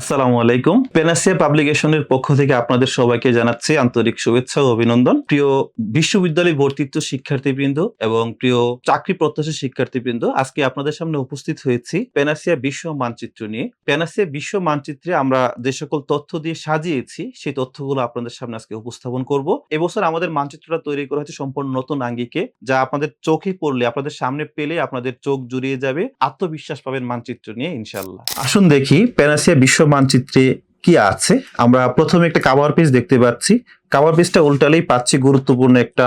আসসালামু আলাইকুম। পেনাসিয়া পাবলিকেশনের পক্ষ থেকে আপনাদের সবাইকে জানাচ্ছি আন্তরিক শুভেচ্ছা ও অভিনন্দন। প্রিয় বিশ্ববিদ্যালয় ভর্তিত্ব শিক্ষার্থীবৃন্দ এবং প্রিয় চাকরি প্রত্যাশী শিক্ষার্থীবৃন্দ, আজকে আপনাদের সামনে উপস্থিত হয়েছি পেনাসিয়া বিশ্ব মানচিত্র নিয়ে। পেনাসিয়া বিশ্ব মানচিত্রে আমরা যে সকল তথ্য দিয়ে সাজিয়েছি, সেই তথ্যগুলো আপনাদের সামনে আজকে উপস্থাপন করব। এবছর আমাদের মানচিত্রটা তৈরি করা হয়েছে সম্পূর্ণ নতুন আঙ্গিকে, যা আপনাদের চোখে পড়লে, আপনাদের সামনে পেলে আপনাদের চোখ জুড়িয়ে যাবে। আত্মবিশ্বাস পাবেন মানচিত্র নিয়ে ইনশাল্লাহ আসুন দেখি প্যানাসিয়া বিশ্ব মানচিত্রে কি আছে? আমরা প্রথমে একটা কাভার পেজ দেখতে পাচ্ছি। কাভার পেজটা উল্টালেই পাচ্ছি গুরুত্বপূর্ণ একটা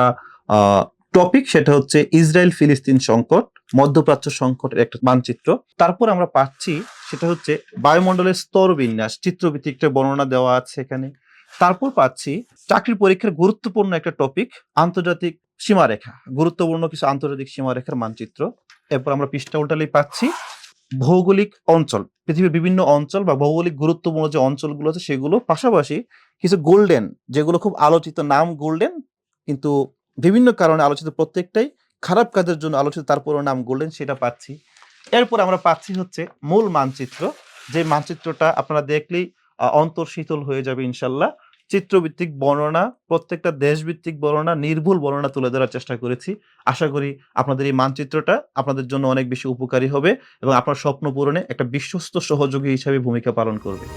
টপিক সেটা হচ্ছে ইসরায়েল ফিলিস্তিন সংকট, মধ্যপ্রাচ্য সংকটের একটা মানচিত্র। তারপর আমরা পাচ্ছি, সেটা হচ্ছে বায়ুমণ্ডলের স্তর বিন্যাস চিত্রভিত্তিক একটা বর্ণনা দেওয়া আছে এখানে। তারপর পাচ্ছি চাকরির পরীক্ষার গুরুত্বপূর্ণ একটা টপিক আন্তর্জাতিক সীমারেখা, গুরুত্বপূর্ণ কিছু আন্তর্জাতিক সীমারেখার মানচিত্র। এরপর আমরা পৃষ্ঠা উল্টালেই পাচ্ছি, ভৌগোলিক অঞ্চল। পৃথিবীর বিভিন্ন অঞ্চল বা ভৌগোলিক গুরুত্বপূর্ণ যে অঞ্চলগুলো আছে সেগুলো পাশাপাশি কিছু গোল্ডেন, যেগুলো খুব আলোচিত নাম গোল্ডেন, কিন্তু বিভিন্ন কারণে আলোচিত প্রত্যেকটাই খারাপ কাজের জন্য আলোচিত তারপরও নাম গোল্ডেন সেটা পাচ্ছি। এরপর আমরা পাচ্ছি হচ্ছে মূল মানচিত্র, যে মানচিত্রটা আপনারা দেখলেই অন্তর শীতল হয়ে যাবে ইনশাল্লাহ। চিত্রভিত্তিক বর্ণনা, প্রত্যেকটা দেশভিত্তিক বর্ণনা নির্ভুল বর্ণনা তুলে ধরার চেষ্টা করেছি। আশা করি আপনাদের এই মানচিত্রটা আপনাদের জন্য অনেক বেশি উপকারী হবে এবং আপনার স্বপ্ন পূরণে একটা বিশ্বস্ত সহযোগী হিসাবে ভূমিকা পালন করবে।